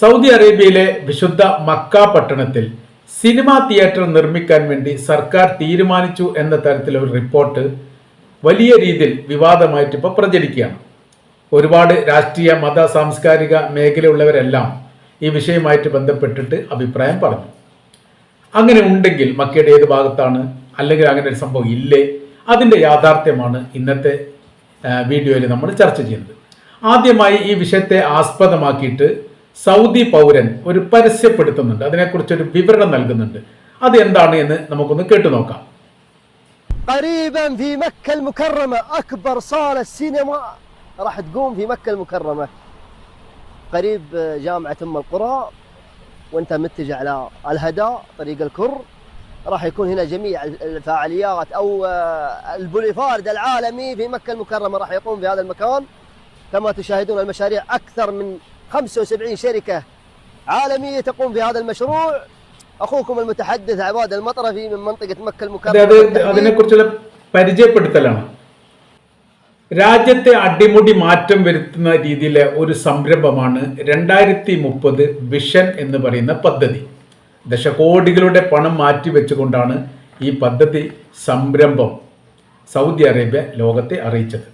Saudi അറേബ്യയിലെ വിശുദ്ധ Mecca പട്ടണത്തിൽ സിനിമാ തിയേറ്റർ നിർമ്മിക്കാൻ വേണ്ടി സർക്കാർ തീരുമാനിച്ചു എന്ന തരത്തിലൊരു റിപ്പോർട്ട് വലിയ രീതിയിൽ വിവാദമായിട്ട് ഇപ്പോൾ പ്രചരിക്കുകയാണ്. ഒരുപാട് രാഷ്ട്രീയ മത സാംസ്കാരിക മേഖലയുള്ളവരെല്ലാം ഈ വിഷയമായിട്ട് ബന്ധപ്പെട്ടിട്ട് അഭിപ്രായം പറഞ്ഞു. അങ്ങനെ ഉണ്ടെങ്കിൽ മക്കയുടെ ഏത് ഭാഗത്താണ്? അല്ലെങ്കിൽ അങ്ങനെ ഒരു സംഭവം ഇല്ലേ? അതിന്റെ യാഥാർത്ഥ്യമാണ് ഇന്നത്തെ വീഡിയോയിൽ നമ്മൾ ചർച്ച ചെയ്യുന്നത്. ആദ്യമായി ഈ വിഷയത്തെ ആസ്പദമാക്കിയിട്ട് സൗദി പൗരൻ ഒരു പരസ്യപ്പെടുത്തുന്നുണ്ട് അതിനെക്കുറിച്ചൊരു വിവരണം നൽകുന്നുണ്ട് അത് എന്താണ് എന്ന് നമുക്കൊന്ന് കേട്ടു നോക്കാം قريبا في مكة المكرمة أكبر صالة سينما راح تقوم في مكة المكرمة قريب جامعة أم القرى وأنت متجه على الهدى طريق الكر راح يكون هنا جميع الفعاليات أو البوليفارد العالمي في مكة المكرمة راح يقوم في هذا المكان كما تشاهدون المشاريع أكثر من 75 شركة عالمية تقوم في هذا المشروع أخوكم المتحدث عباد المطرفي من منطقة مكة المكرمة അതായത് بالتحديد. അതിനെക്കുറിച്ചുള്ള പരിചയപ്പെടുത്തലാണ് രാജ്യത്തെ അടിമുടി മാറ്റം വരുത്തുന്ന രീതിയിലെ ഒരു സംരംഭമാണ് രണ്ടായിരത്തി മുപ്പത് വിഷൻ എന്ന് പറയുന്ന പദ്ധതി ദശകോടികളുടെ പണം മാറ്റി വെച്ചുകൊണ്ടാണ് ഈ പദ്ധതി സംരംഭം സൗദി അറേബ്യ ലോകത്തെ അറിയിച്ചത്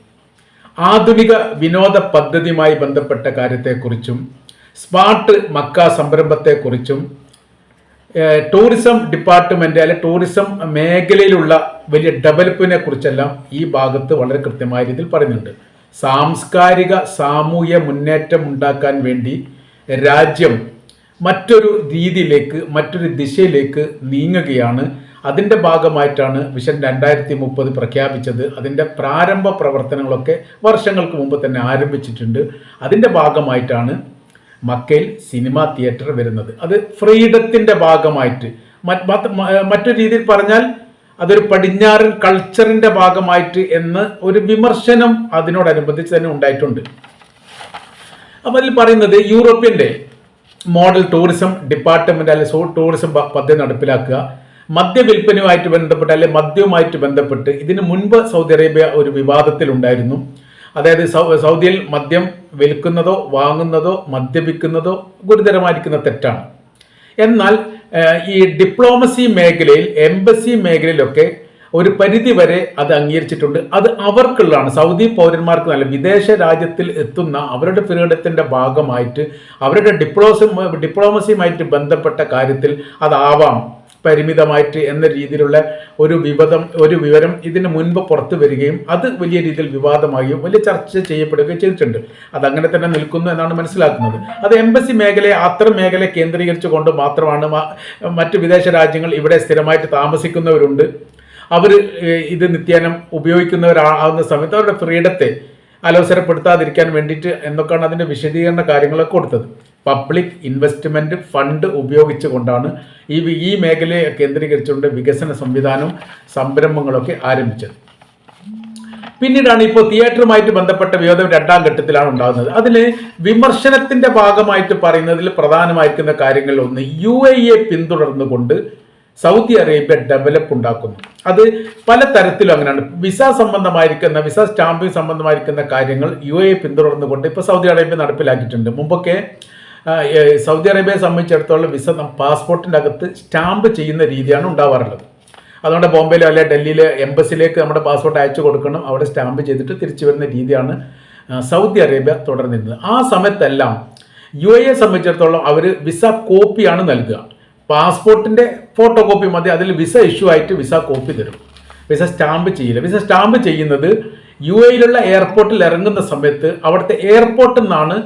ആധുനിക വിനോദ പദ്ധതിയുമായി ബന്ധപ്പെട്ട കാര്യത്തെക്കുറിച്ചും സ്മാർട്ട് മക്ക സംരംഭത്തെക്കുറിച്ചും ടൂറിസം ഡിപ്പാർട്ട്മെന്റ് അല്ലെ ടൂറിസം മേഖലയിലുള്ള വലിയ ഡെവലപ്പിനെ കുറിച്ചെല്ലാം ഈ ഭാഗത്ത് വളരെ കൃത്യമായ രീതിയിൽ പറയുന്നുണ്ട്. സാംസ്കാരിക സാമൂഹ്യ മുന്നേറ്റം ഉണ്ടാക്കാൻ വേണ്ടി രാജ്യം മറ്റൊരു രീതിയിലേക്ക് മറ്റൊരു ദിശയിലേക്ക് നീങ്ങുകയാണ് അതിന്റെ ഭാഗമായിട്ടാണ് വിഷൻ രണ്ടായിരത്തി മുപ്പത് പ്രഖ്യാപിച്ചത്. അതിന്റെ പ്രാരംഭ പ്രവർത്തനങ്ങളൊക്കെ വർഷങ്ങൾക്ക് മുമ്പ് തന്നെ ആരംഭിച്ചിട്ടുണ്ട്. അതിന്റെ ഭാഗമായിട്ടാണ് മക്കയിൽ സിനിമ തിയേറ്റർ വരുന്നത്. അത് ഫ്രീഡത്തിന്റെ ഭാഗമായിട്ട്. മറ്റ് മറ്റ് മറ്റൊരു രീതിയിൽ പറഞ്ഞാൽ അതൊരു പടിഞ്ഞാറൻ കൾച്ചറിന്റെ ഭാഗമായിട്ട് എന്ന് ഒരു വിമർശനം അതിനോടനുബന്ധിച്ച് തന്നെ ഉണ്ടായിട്ടുണ്ട്. അപ്പം അതിൽ പറയുന്നത് യൂറോപ്യന്റെ മോഡൽ ടൂറിസം ഡിപ്പാർട്ട്മെന്റ് അല്ലെങ്കിൽ ടൂറിസം പദ്ധതി നടപ്പിലാക്കുക. മദ്യവിൽപ്പനയുമായിട്ട് ബന്ധപ്പെട്ട് അല്ലെ മദ്യവുമായിട്ട് ബന്ധപ്പെട്ട് ഇതിനു മുൻപ് സൗദി അറേബ്യ ഒരു വിവാദത്തിലുണ്ടായിരുന്നു. അതായത് സൗദിയിൽ മദ്യം വിൽക്കുന്നതോ വാങ്ങുന്നതോ മദ്യപിക്കുന്നതോ ഗുരുതരമായിരിക്കുന്ന തെറ്റാണ്. എന്നാൽ ഈ ഡിപ്ലോമസി മേഖലയിൽ എംബസി മേഖലയിലൊക്കെ ഒരു പരിധി വരെ അത് അംഗീകരിച്ചിട്ടുണ്ട്. അത് അവർക്കുള്ളതാണ്. സൗദി പൗരന്മാർക്ക് നല്ല വിദേശ രാജ്യത്തിൽ എത്തുന്ന അവരുടെ ഫ്രീഡത്തിന്റെ ഭാഗമായിട്ട് അവരുടെ ഡിപ്ലോസ ഡിപ്ലോമസിയുമായിട്ട് ബന്ധപ്പെട്ട കാര്യത്തിൽ അതാവാം. പരിമിതമായിട്ട് എന്ന രീതിയിലുള്ള ഒരു വിവാദം ഒരു വിവരം ഇതിന് മുൻപ് പുറത്തു വരികയും അത് വലിയ രീതിയിൽ വിവാദമാകുകയും വലിയ ചർച്ച ചെയ്യപ്പെടുകയും ചെയ്തിട്ടുണ്ട്. അത് അങ്ങനെ തന്നെ നിൽക്കുന്നു എന്നാണ് മനസ്സിലാക്കുന്നത്. അത് എംബസി മേഖലയെ അത്തരം മേഖല കേന്ദ്രീകരിച്ചുകൊണ്ട് മാത്രമാണ് മറ്റ് വിദേശ രാജ്യങ്ങൾ ഇവിടെ സ്ഥിരമായിട്ട് താമസിക്കുന്നവരുണ്ട്. അവർ ഇത് നിത്യേനം ഉപയോഗിക്കുന്നവരാകുന്ന സമയത്ത് അവരുടെ ഫ്രീഡത്തെ അലോസരപ്പെടുത്താതിരിക്കാൻ വേണ്ടിയിട്ട് എന്തൊക്കെയാണ് അതിന്റെ വിശദീകരണ കാര്യങ്ങളൊക്കെ കൊടുത്തത്. പബ്ലിക് ഇൻവെസ്റ്റ്മെന്റ് ഫണ്ട് ഉപയോഗിച്ചുകൊണ്ടാണ് ഈ ഈ മേഖലയെ കേന്ദ്രീകരിച്ചുകൊണ്ട് വികസന സംവിധാനവും സംരംഭങ്ങളൊക്കെ ആരംഭിച്ചത്. പിന്നീടാണ് ഇപ്പോൾ തിയേറ്ററുമായിട്ട് ബന്ധപ്പെട്ട വിവാദം രണ്ടാം ഘട്ടത്തിലാണ് ഉണ്ടാകുന്നത്. അതിൽ വിമർശനത്തിന്റെ ഭാഗമായിട്ട് പറയുന്നതിൽ പ്രധാനമായിരിക്കുന്ന കാര്യങ്ങളിൽ ഒന്ന് യു എ പിന്തുടർന്നുകൊണ്ട് സൗദി അറേബ്യ ഡെവലപ്പ് ഉണ്ടാക്കുന്നു. അത് പല തരത്തിലും അങ്ങനെയാണ്. വിസ സംബന്ധമായിരിക്കുന്ന വിസ സ്റ്റാമ്പിംഗ് സംബന്ധമായിരിക്കുന്ന കാര്യങ്ങൾ യു എ പിന്തുടർന്നുകൊണ്ട് ഇപ്പോൾ സൗദി അറേബ്യ നടപ്പിലാക്കിയിട്ടുണ്ട്. മുമ്പൊക്കെ സൗദി അറേബ്യയെ സംബന്ധിച്ചിടത്തോളം വിസ പാസ്പോർട്ടിന്റെ അകത്ത് സ്റ്റാമ്പ് ചെയ്യുന്ന രീതിയാണ് ഉണ്ടാവാറുള്ളത്. അതുകൊണ്ട് ബോംബെയിലോ അല്ലെ ഡൽഹിയിലെ എംബസിയിലേക്ക് നമ്മുടെ പാസ്പോർട്ട് അയച്ചു കൊടുക്കണം. അവിടെ സ്റ്റാമ്പ് ചെയ്തിട്ട് തിരിച്ചു വരുന്ന രീതിയാണ് സൗദി അറേബ്യ തുടർന്നിരുന്നത്. ആ സമയത്തെല്ലാം യു എയെ സംബന്ധിച്ചിടത്തോളം അവർ വിസ കോപ്പിയാണ് നൽകുക. പാസ്പോർട്ടിന്റെ ഫോട്ടോ കോപ്പി മതി അതിൽ വിസ ഇഷ്യൂ ആയിട്ട് വിസ കോപ്പി തരും. വിസ സ്റ്റാമ്പ് ചെയ്യില്ല. വിസ സ്റ്റാമ്പ് ചെയ്യുന്നത് യു എയിലുള്ള എയർപോർട്ടിൽ ഇറങ്ങുന്ന സമയത്ത് അവിടുത്തെ എയർപോർട്ടിൽ നിന്നാണ്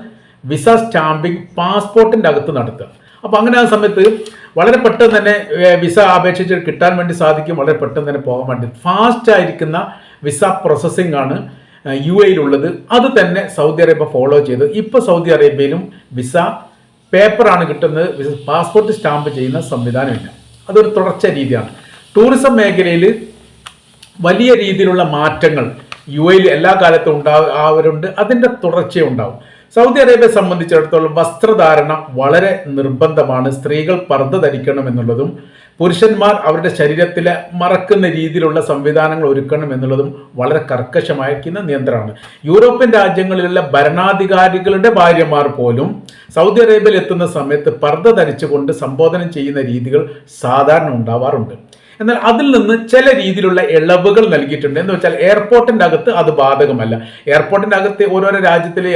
വിസ സ്റ്റാമ്പിംഗ് പാസ്പോർട്ടിന്റെ അകത്ത് നടത്തുക. അപ്പോൾ അങ്ങനെ ആ സമയത്ത് വളരെ പെട്ടെന്ന് തന്നെ വിസ അപേക്ഷിച്ച് കിട്ടാൻ വേണ്ടി സാധിക്കും. വളരെ പെട്ടെന്ന് തന്നെ പോകാൻ വേണ്ടി. ഫാസ്റ്റ് ആയിരിക്കുന്ന വിസ പ്രോസസ്സിംഗ് ആണ് യു എയിലുള്ളത് അത് തന്നെ സൗദി അറേബ്യ ഫോളോ ചെയ്ത്. ഇപ്പോൾ സൗദി അറേബ്യയിലും വിസ പേപ്പറാണ് കിട്ടുന്നത്. പാസ്പോർട്ട് സ്റ്റാമ്പ് ചെയ്യുന്ന സംവിധാനമില്ല. അതൊരു തുടർച്ച രീതിയാണ്. ടൂറിസം മേഖലയിൽ വലിയ രീതിയിലുള്ള മാറ്റങ്ങൾ യു എയിൽ എല്ലാ കാലത്തും ഉണ്ടാവാറുണ്ട് അതിന്റെ തുടർച്ചയുണ്ടാവും. സൗദി അറേബ്യ സംബന്ധിച്ചിടത്തോളം വസ്ത്രധാരണം വളരെ നിർബന്ധമാണ്. സ്ത്രീകൾ പർദ്ദ ധരിക്കണം എന്നുള്ളതും പുരുഷന്മാർ അവരുടെ ശരീരത്തിലെ മറക്കുന്ന രീതിയിലുള്ള സംവിധാനങ്ങൾ ഒരുക്കണം എന്നുള്ളതും വളരെ കർക്കശമായിരിക്കുന്ന നിയന്ത്രണമാണ്. യൂറോപ്യൻ രാജ്യങ്ങളിലുള്ള ഭരണാധികാരികളുടെ ഭാര്യമാർ പോലും സൗദി അറേബ്യയിൽ എത്തുന്ന സമയത്ത് പർദ്ദ ധരിച്ചുകൊണ്ട് സംബോധനം ചെയ്യുന്ന രീതികൾ സാധാരണ ഉണ്ടാവാറുണ്ട്. എന്നാൽ അതിൽ നിന്ന് ചില രീതിയിലുള്ള ഇളവുകൾ നൽകിയിട്ടുണ്ട്. എന്ന് വെച്ചാൽ എയർപോർട്ടിന്റെ അകത്ത് അത് ബാധകമല്ല. എയർപോർട്ടിന്റെ അകത്ത് ഓരോരോ രാജ്യത്തിലെ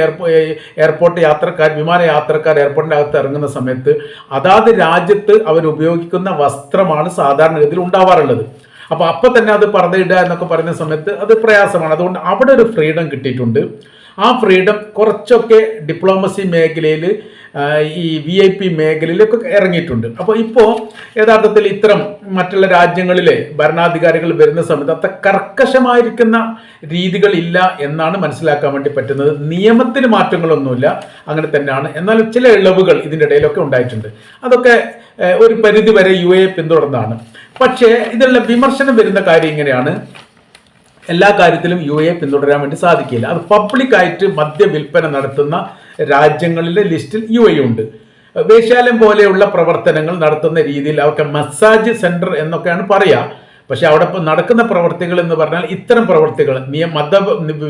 എയർപോർട്ട് യാത്രക്കാർ വിമാന യാത്രക്കാർ എയർപോർട്ടിന്റെ അകത്ത് ഇറങ്ങുന്ന സമയത്ത് അതാത് രാജ്യത്ത് അവർ ഉപയോഗിക്കുന്ന വസ്ത്രമാണ് സാധാരണഗതിയിൽ ഉണ്ടാവാറുള്ളത്. അപ്പോൾ അപ്പം തന്നെ അത് പറഞ്ഞിടുക എന്നൊക്കെ പറയുന്ന സമയത്ത് അത് പ്രയാസമാണ്. അതുകൊണ്ട് അവിടെ ഒരു ഫ്രീഡം കിട്ടിയിട്ടുണ്ട്. ആ ഫ്രീഡം കുറച്ചൊക്കെ ഡിപ്ലോമസി മേഖലയിൽ ഈ വി ഐ പി മേഖലയിലൊക്കെ ഇറങ്ങിയിട്ടുണ്ട്. അപ്പോൾ ഇപ്പോൾ യഥാർത്ഥത്തിൽ ഇത്തരം മറ്റുള്ള രാജ്യങ്ങളിലെ ഭരണാധികാരികൾ വരുന്ന സമയത്ത് അത്ര കർക്കശമായിരിക്കുന്ന രീതികളില്ല എന്നാണ് മനസ്സിലാക്കാൻ വേണ്ടി പറ്റുന്നത്. നിയമത്തിന് മാറ്റങ്ങളൊന്നുമില്ല അങ്ങനെ തന്നെയാണ്. എന്നാൽ ചില ഇളവുകൾ ഇതിന്റെ ഇടയിലൊക്കെ ഉണ്ടായിട്ടുണ്ട്. അതൊക്കെ ഒരു പരിധി വരെ യു എ പിന്തുടർന്നാണ്. പക്ഷേ ഇതിലുള്ള വിമർശനം വരുന്ന കാര്യം ഇങ്ങനെയാണ്. എല്ലാ കാര്യത്തിലും യു എ പിന്തുടരാൻ വേണ്ടി സാധിക്കില്ല. അത് പബ്ലിക്കായിട്ട് മദ്യ വിൽപ്പന നടത്തുന്ന രാജ്യങ്ങളിലെ ലിസ്റ്റിൽ യു എ ഉണ്ട് വേശ്യാലയം പോലെയുള്ള പ്രവർത്തനങ്ങൾ നടത്തുന്ന രീതിയിൽ അവർക്ക് മസാജ് സെന്റർ എന്നൊക്കെയാണ് പറയുക പക്ഷെ അവിടെ നടക്കുന്ന പ്രവർത്തികൾ എന്ന് പറഞ്ഞാൽ ഇത്തരം പ്രവർത്തികൾ നിയ മത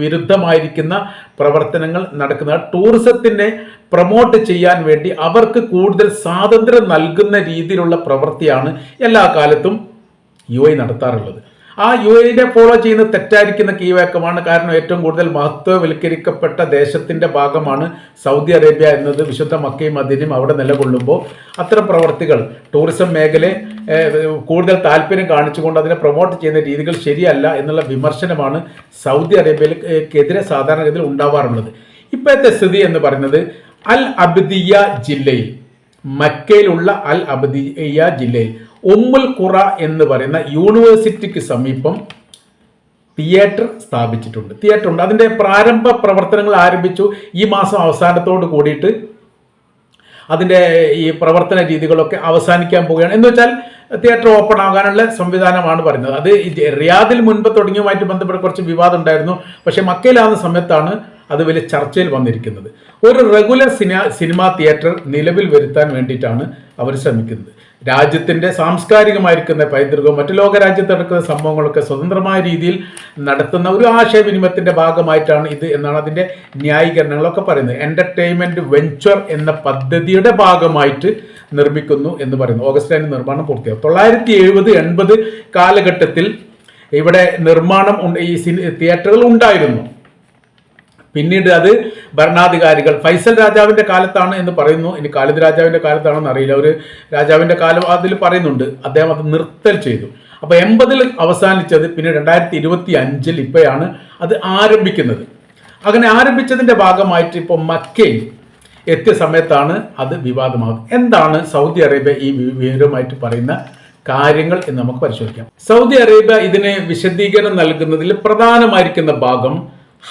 വിരുദ്ധമായിരിക്കുന്ന പ്രവർത്തനങ്ങൾ നടക്കുന്ന ടൂറിസത്തിനെ പ്രൊമോട്ട് ചെയ്യാൻ വേണ്ടി അവർക്ക് കൂടുതൽ സ്വാതന്ത്ര്യം നൽകുന്ന രീതിയിലുള്ള പ്രവൃത്തിയാണ് എല്ലാ കാലത്തും യു നടത്താറുള്ളത്. ആ യു എനെ ഫോളോ ചെയ്യുന്ന തെറ്റായിരിക്കുന്ന കീഴ്വഴക്കമാണ്. കാരണം ഏറ്റവും കൂടുതൽ മഹത്വവൽക്കരിക്കപ്പെട്ട ദേശത്തിന്റെ ഭാഗമാണ് സൗദി അറേബ്യ എന്നത്. വിശുദ്ധ മക്കയും അതിനും അവിടെ നിലകൊള്ളുമ്പോൾ അത്തരം പ്രവർത്തികൾ ടൂറിസം മേഖലയെ കൂടുതൽ താല്പര്യം കാണിച്ചുകൊണ്ട് അതിനെ പ്രൊമോട്ട് ചെയ്യുന്ന രീതികൾ ശരിയല്ല എന്നുള്ള വിമർശനമാണ് സൗദി അറേബ്യയിലെതിരെ സാധാരണഗതിയിൽ ഉണ്ടാവാറുള്ളത്. ഇപ്പോഴത്തെ സ്ഥിതി എന്ന് പറയുന്നത് അൽ അബ്ദിയ ജില്ലയിൽ മക്കയിലുള്ള അൽ അബ്ദിയ ജില്ലയിൽ. ഉമ്മുൽ ഖുറ എന്ന് പറയുന്ന യൂണിവേഴ്സിറ്റിക്ക് സമീപം തിയേറ്റർ സ്ഥാപിച്ചിട്ടുണ്ട്. തിയേറ്റർ ഉണ്ട് അതിന്റെ പ്രാരംഭ പ്രവർത്തനങ്ങൾ ആരംഭിച്ചു. ഈ മാസം അവസാനത്തോട് കൂടിയിട്ട് അതിന്റെ ഈ പ്രവർത്തന രീതികളൊക്കെ അവസാനിക്കാൻ പോവുകയാണ്. എന്ന് വെച്ചാൽ തിയേറ്റർ ഓപ്പൺ ആകാനുള്ള സംവിധാനമാണ് പറയുന്നത്. അത് റിയാദിൽ മുൻപ് തുടങ്ങിയതുമായിട്ട് ബന്ധപ്പെട്ട് കുറച്ച് വിവാദം ഉണ്ടായിരുന്നു. പക്ഷേ മക്കയിലാകുന്ന സമയത്താണ് അത് വലിയ ചർച്ചയിൽ വന്നിരിക്കുന്നത്. ഒരു റെഗുലർ സിനിമ സിനിമാ തിയേറ്റർ നിലവിൽ വരുത്താൻ വേണ്ടിയിട്ടാണ് അവർ ശ്രമിക്കുന്നത്. രാജ്യത്തിന്റെ സാംസ്കാരികമായിരിക്കുന്ന പൈതൃകവും മറ്റു ലോകരാജ്യത്ത് നടക്കുന്ന സംഭവങ്ങളൊക്കെ സ്വതന്ത്രമായ രീതിയിൽ നടത്തുന്ന ഒരു ആശയവിനിമയത്തിന്റെ ഭാഗമായിട്ടാണ് ഇത് എന്നാണ് അതിന്റെ ന്യായീകരണങ്ങളൊക്കെ പറയുന്നത്. എന്റർടൈൻമെന്റ് വെഞ്ചർ എന്ന പദ്ധതിയുടെ ഭാഗമായിട്ട് നിർമ്മിക്കുന്നു എന്ന് പറയുന്നു. ഓഗസ്റ്റ് അതിന് നിർമ്മാണം പൂർത്തിയാവും തൊള്ളായിരത്തി എഴുപത് എൺപത് കാലഘട്ടത്തിൽ ഇവിടെ നിർമ്മാണം ഈ തിയേറ്ററുകൾ ഉണ്ടായിരുന്നു. പിന്നീട് അത് ഭരണാധികാരികൾ ഫൈസൽ രാജാവിന്റെ കാലത്താണ് എന്ന് പറയുന്നു. ഇനി ഖാലിദ് രാജാവിന്റെ കാലത്താണെന്ന് അറിയില്ല. ഒരു രാജാവിന്റെ കാലം അതിൽ പറയുന്നുണ്ട്. അദ്ദേഹം അത് നിർത്തൽ ചെയ്തു. അപ്പോൾ എൺപതിൽ അവസാനിച്ചത് പിന്നെ രണ്ടായിരത്തി ഇരുപത്തി അഞ്ചിൽ ഇപ്പോഴാണ് അത് ആരംഭിക്കുന്നത്. അങ്ങനെ ആരംഭിച്ചതിന്റെ ഭാഗമായിട്ട് ഇപ്പോൾ മക്കയിൽ എത്തിയ സമയത്താണ് അത് വിവാദമാകുന്നത്. എന്താണ് സൗദി അറേബ്യ ഈ വിവരമായിട്ട് പറയുന്ന കാര്യങ്ങൾ എന്ന് നമുക്ക് പരിശോധിക്കാം. സൗദി അറേബ്യ ഇതിന് വിശദീകരണം നൽകുന്നതിൽ പ്രധാനമായിരിക്കുന്ന ഭാഗം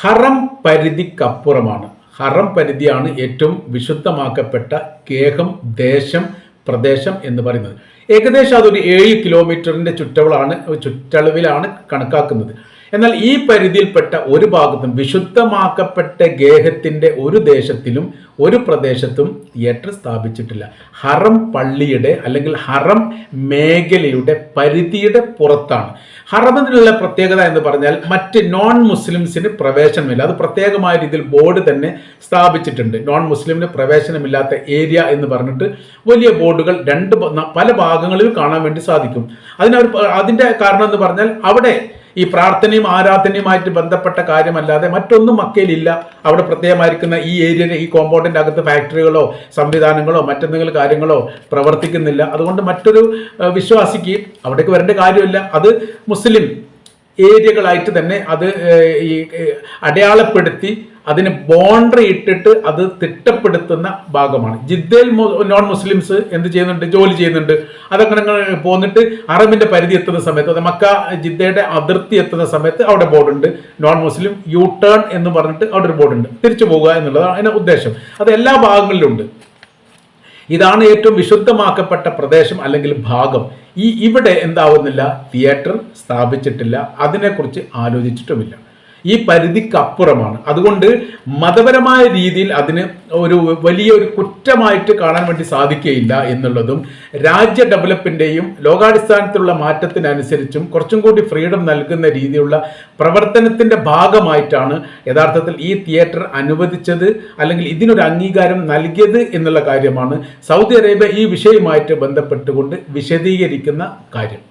ഹറം പരിധിക്കപ്പുറമാണ്. ഹറം പരിധിയാണ് ഏറ്റവും വിശുദ്ധമാക്കപ്പെട്ട കേഹം ദേശം പ്രദേശം എന്ന് പറയുന്നത്. ഏകദേശം അതൊരു ഏഴ് കിലോമീറ്ററിന്റെ ചുറ്റളവിലാണ് ചുറ്റളവിലാണ് കണക്കാക്കുന്നത്. എന്നാൽ ഈ പരിധിയിൽപ്പെട്ട ഒരു ഭാഗത്തും വിശുദ്ധമാക്കപ്പെട്ട ഗേഹത്തിന്റെ ഒരു ദേശത്തിലും ഒരു പ്രദേശത്തും തിയേറ്റർ സ്ഥാപിച്ചിട്ടില്ല. ഹറം പള്ളിയുടെ അല്ലെങ്കിൽ ഹറം മേഖലയുടെ പരിധിയുടെ പുറത്താണ്. ഹറമത്തിലുള്ള പ്രത്യേകത എന്ന് പറഞ്ഞാൽ മറ്റ് നോൺ മുസ്ലിംസിന് പ്രവേശനമില്ല. അത് പ്രത്യേകമായ രീതിയിൽ ബോർഡ് തന്നെ സ്ഥാപിച്ചിട്ടുണ്ട്. നോൺ മുസ്ലിമിന് പ്രവേശനമില്ലാത്ത ഏരിയ എന്ന് പറഞ്ഞിട്ട് വലിയ ബോർഡുകൾ രണ്ട് പല ഭാഗങ്ങളിൽ കാണാൻ വേണ്ടി സാധിക്കും. അതിനവർ അതിന്റെ കാരണം എന്ന് പറഞ്ഞാൽ അവിടെ ഈ പ്രാർത്ഥനയും ആരാധനയുമായിട്ട് ബന്ധപ്പെട്ട കാര്യമല്ലാതെ മറ്റൊന്നും മക്കയിലില്ല. അവിടെ പ്രത്യേകമായിരിക്കുന്ന ഈ ഏരിയയിൽ ഈ കോമ്പൗണ്ടിന്റെ അകത്ത് ഫാക്ടറികളോ സംവിധാനങ്ങളോ മറ്റെന്തെങ്കിലും കാര്യങ്ങളോ പ്രവർത്തിക്കുന്നില്ല. അതുകൊണ്ട് മറ്റൊരു വിശ്വാസിക്ക് അവിടേക്ക് വരേണ്ട കാര്യമില്ല. അത് മുസ്ലിം ഏരിയകളായിട്ട് തന്നെ അത് ഈ അടയാളപ്പെടുത്തി അതിന് ബോണ്ടറി ഇട്ടിട്ട് അത് തിട്ടപ്പെടുത്തുന്ന ഭാഗമാണ്. ജിദ്ദയിൽ നോൺ മുസ്ലിംസ് എന്ത് ചെയ്യുന്നുണ്ട്? ജോലി ചെയ്യുന്നുണ്ട്. അതങ്ങനെ പോന്നിട്ട് അറബിന്റെ പരിധി എത്തുന്ന സമയത്ത് അത് മക്ക ജിദ്ദയുടെ അതിർത്തി എത്തുന്ന സമയത്ത് അവിടെ ബോർഡുണ്ട്. നോൺ മുസ്ലിം യു ടേൺ എന്ന് പറഞ്ഞിട്ട് അവിടെ ഒരു ബോർഡുണ്ട്. തിരിച്ചു പോകുക എന്നുള്ളതാണ് അതിന്റെ ഉദ്ദേശം. അത് എല്ലാ ഭാഗങ്ങളിലും ഉണ്ട് ഇതാണ് ഏറ്റവും വിശുദ്ധമാക്കപ്പെട്ട പ്രദേശം അല്ലെങ്കിൽ ഭാഗം. ഈ ഇവിടെ എന്താവുന്നില്ല? തിയേറ്റർ സ്ഥാപിച്ചിട്ടില്ല. അതിനെക്കുറിച്ച് ആലോചിച്ചിട്ടുമില്ല. ഈ പരിധിക്കപ്പുറമാണ്. അതുകൊണ്ട് മതപരമായ രീതിയിൽ അതിന് ഒരു വലിയ ഒരു കുറ്റമായിട്ട് കാണാൻ വേണ്ടി സാധിക്കുകയില്ല എന്നുള്ളതും രാജ്യ ഡെവലപ്പിന്റെയും ലോകാടിസ്ഥാനത്തിലുള്ള മാറ്റത്തിനനുസരിച്ചും കുറച്ചും കൂടി ഫ്രീഡം നൽകുന്ന രീതിയിലുള്ള പ്രവർത്തനത്തിന്റെ ഭാഗമായിട്ടാണ് യഥാർത്ഥത്തിൽ ഈ തിയേറ്റർ അനുവദിച്ചത് അല്ലെങ്കിൽ ഇതിനൊരു അംഗീകാരം നൽകിയത് എന്നുള്ള കാര്യമാണ് സൗദി അറേബ്യ ഈ വിഷയവുമായിട്ട് ബന്ധപ്പെട്ടുകൊണ്ട് വിശദീകരിക്കുന്ന കാര്യം.